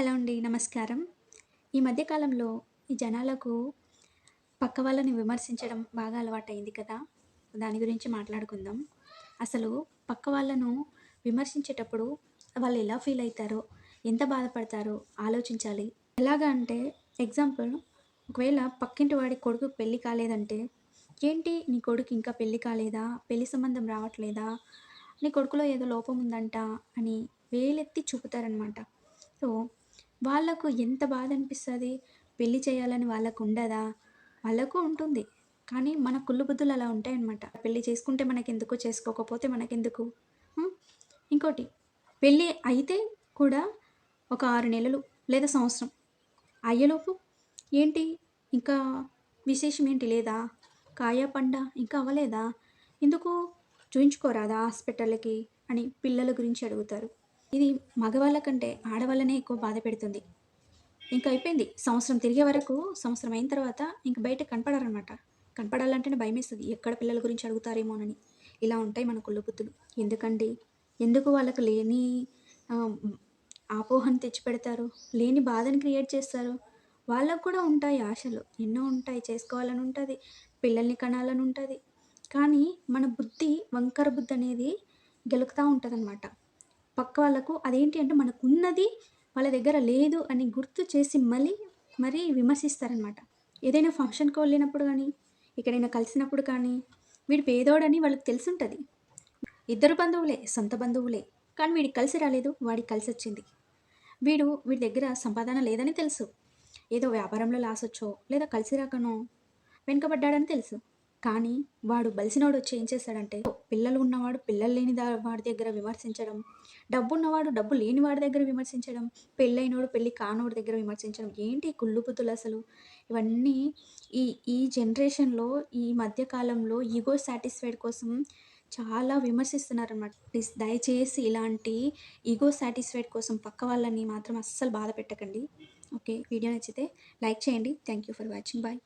Hello అండి. నమస్కారం. ఈ మధ్యకాలంలో ఈ జనాలకు పక్క వాళ్ళని విమర్శించడం బాగా అలవాటైంది కదా! దాని గురించి మాట్లాడుకుందాం. అసలు పక్క వాళ్ళను విమర్శించేటప్పుడు వాళ్ళు ఎలా ఫీల్ అవుతారో ఎంత బాధపడతారో ఆలోచించాలి. ఎలాగా అంటే ఎగ్జాంపుల్ ఒకవేళ పక్కింటి వాడి కొడుకు పెళ్ళి కాలేదంటే, "ఏంటి నీ కొడుకు ఇంకా పెళ్ళి కాలేదా? పెళ్ళి సంబంధం రావట్లేదా? నీ కొడుకులో ఏదో లోపం ఉందంట" అని వేలెత్తి చూపుతారనమాట. సో, వాళ్ళకు ఎంత బాధ అనిపిస్తుంది పెళ్ళి చేయాలని వాళ్ళకు ఉండదా? వాళ్ళకు ఉంటుంది. కానీ మన కుళ్ళు బుద్ధులు అలా ఉంటాయన్నమాట. పెళ్ళి చేసుకుంటే మనకెందుకు? చేసుకోకపోతే మనకెందుకు? ఇంకోటి పెళ్ళి అయితే కూడా ఒక ఆరు నెలలు లేదా సంవత్సరం అయ్యేలోపు ఏంటి ఇంకా విశేషం ఏంటి లేదా? కాయ పండ ఇంకా అవ్వలేదా? ఎందుకు చూయించుకోరాదా హాస్పిటల్‌కి అని పిల్లల గురించి అడుగుతారు. ఇది మగవాళ్ళ కంటే ఆడవాళ్ళనే ఎక్కువ బాధ పెడుతుంది. ఇంక అయిపోయింది. సంవత్సరం తిరిగే వరకు సంవత్సరం అయిన తర్వాత ఇంక బయట కనపడారనమాట కనపడాలంటేనే భయమేస్తది. ఎక్కడ పిల్లల గురించి అడుగుతారేమోనని. ఇలా ఉంటాయి మన కుళ్ళు బుద్ధులు. ఎందుకండి? ఎందుకు వాళ్ళకు లేని ఆపోహను తెచ్చిపెడతారు? లేని బాధని క్రియేట్ చేస్తారు. వాళ్ళకు కూడా ఉంటాయి ఆశలు. ఎన్నో ఉంటాయి. చేసుకోవాలని ఉంటుంది పిల్లల్ని కనాలని ఉంటుంది కానీ మన బుద్ధి వంకర బుద్ధి అనేది గెలుకుతూ ఉంటుంది అనమాట పక్క వాళ్ళకు అదేంటి అంటే మనకున్నది వాళ్ళ దగ్గర లేదు అని గుర్తు చేసి మళ్ళీ మరీ విమర్శిస్తారనమాట. ఏదైనా ఫంక్షన్‌కి వెళ్ళినప్పుడు కానీ ఎక్కడైనా కలిసినప్పుడు కానీ, వీడు పేదోడని వాళ్ళకి తెలుసుంటుంది ఇద్దరు బంధువులే, సొంత బంధువులే. కానీ వీడికి కలిసి రాలేదు. వాడికి కలిసి వచ్చింది వీడు వీడి దగ్గర సంపాదన లేదని తెలుసు. ఏదో వ్యాపారంలో లాస్ వచ్చో లేదా కలిసి రాకనో వెనుకబడ్డాడని తెలుసు. కానీ వాడు బలిసినోడొచ్చి ఏం చేస్తాడంటే, పిల్లలు ఉన్నవాడు పిల్లలు లేని దా వాడి దగ్గర విమర్శించడం, డబ్బున్నవాడు డబ్బు లేని వాడి దగ్గర విమర్శించడం, పెళ్ళైనోడు పెళ్ళి కానోడి దగ్గర విమర్శించడం. ఏంటి ఈ కుళ్ళు బుద్ధులసలు? ఇవన్నీ ఈ ఈ జనరేషన్‌లో ఈ మధ్యకాలంలో ఈగో సాటిస్ఫైడ్ కోసం చాలా విమర్శిస్తున్నారనమాట. ప్లీజ్ దయచేసి ఇలాంటి ఈగో సాటిస్ఫైడ్ కోసం పక్క వాళ్ళని మాత్రం అస్సలు బాధ పెట్టకండి. ఓకే. వీడియో నచ్చితే లైక్ చేయండి. Thank you for watching. Bye.